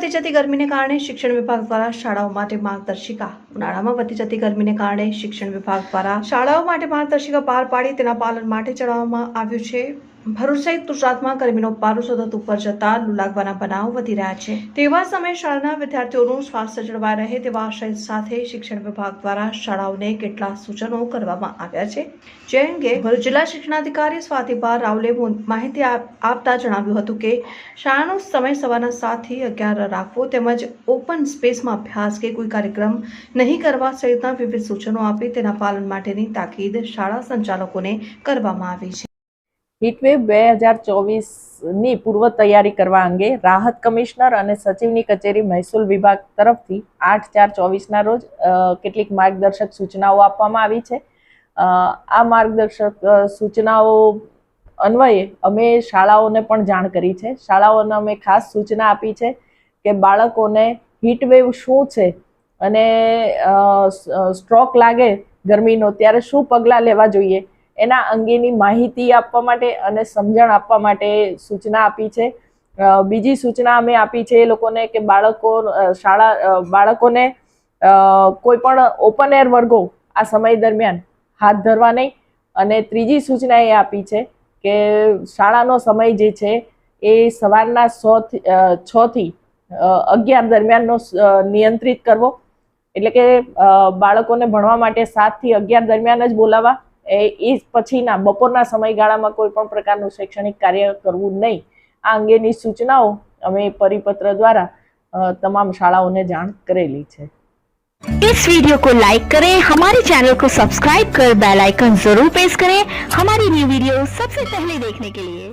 વધતી જતી ગરમીને કારણે શિક્ષણ વિભાગ દ્વારા શાળાઓ માટે માર્ગદર્શિકા ઉનાળામાં વધતી જતી ગરમીને કારણે શિક્ષણ વિભાગ દ્વારા શાળાઓ માટે માર્ગદર્શિકા બહાર પાડી તેના પાલન માટે ચડાવવામાં આવ્યું છે. ભરૂચ સહિત ગુજરાતમાં ગરમીનો પારો સતત ઉપર જતા લૂ લાગવાના બનાવો વધી રહ્યા છે. તેવા સમયે શાળાના વિદ્યાર્થીઓનું સ્વાસ્થ્ય જળવાઈ રહે તેવા આશય સાથે શિક્ષણ વિભાગ દ્વારા શાળાઓને કેટલાક સૂચનો કરવામાં આવ્યા છે. જે અંગે ભરૂચ જિલ્લા શિક્ષણાધિકારી સ્વાતિભા રાવલે માહિતી આપતા જણાવ્યું હતું કે શાળાનો સમય સવારના સાતથી અગિયાર રાખવો તેમજ ઓપન સ્પેસમાં અભ્યાસ કે કોઈ કાર્યક્રમ નહીં કરવા સહિતના વિવિધ સૂચનો આપી તેના પાલન માટેની તાકીદ શાળા સંચાલકોને કરવામાં આવી છે. હીટવેવ બે હજાર ચોવીસની પૂર્વ તૈયારી કરવા અંગે રાહત કમિશનર અને સચિવની કચેરી મહેસૂલ વિભાગ તરફથી આઠ ચાર ચોવીસના રોજ કેટલીક માર્ગદર્શક સૂચનાઓ આપવામાં આવી છે. આ માર્ગદર્શક સૂચનાઓ અન્વયે અમે શાળાઓને પણ જાણ કરી છે. શાળાઓને અમે ખાસ સૂચના આપી છે કે બાળકોને હીટવેવ શું છે અને સ્ટ્રોક લાગે ગરમીનો, ત્યારે શું પગલાં લેવા જોઈએ? એના અંગેની માહિતી આપવા માટે અને સમજણ આપવા માટે સૂચના આપી છે. બીજી સૂચના અમે આપી છે એ લોકોને કે બાળકો શાળા બાળકોને કોઈ પણ ઓપન એર વર્ગો આ સમય દરમિયાન હાથ ધરવા નહીં. અને ત્રીજી સૂચના એ આપી છે કે શાળાનો સમય જે છે એ સવારના સો થી છ થી અગિયાર દરમિયાનનો નિયંત્રિત કરવો. એટલે કે બાળકોને ભણવા માટે સાતથી અગિયાર દરમિયાન જ બોલાવવા. એ એ પછીના બપોરના સમયગાળામાં કોઈ પણ પ્રકારનું શૈક્ષણિક કાર્ય કરવું નહીં આ અંગેની સૂચનાઓ અમે પરિપત્ર દ્વારા અ, તમામ શાળાઓને જાણ કરેલી છે इस वीडियो को लाइक करें हमारे चैनल को सब्सक्राइब कर बेल आइकन जरूर प्रेस करें हमारी न्यू वीडियो सबसे पहले देखने के लिए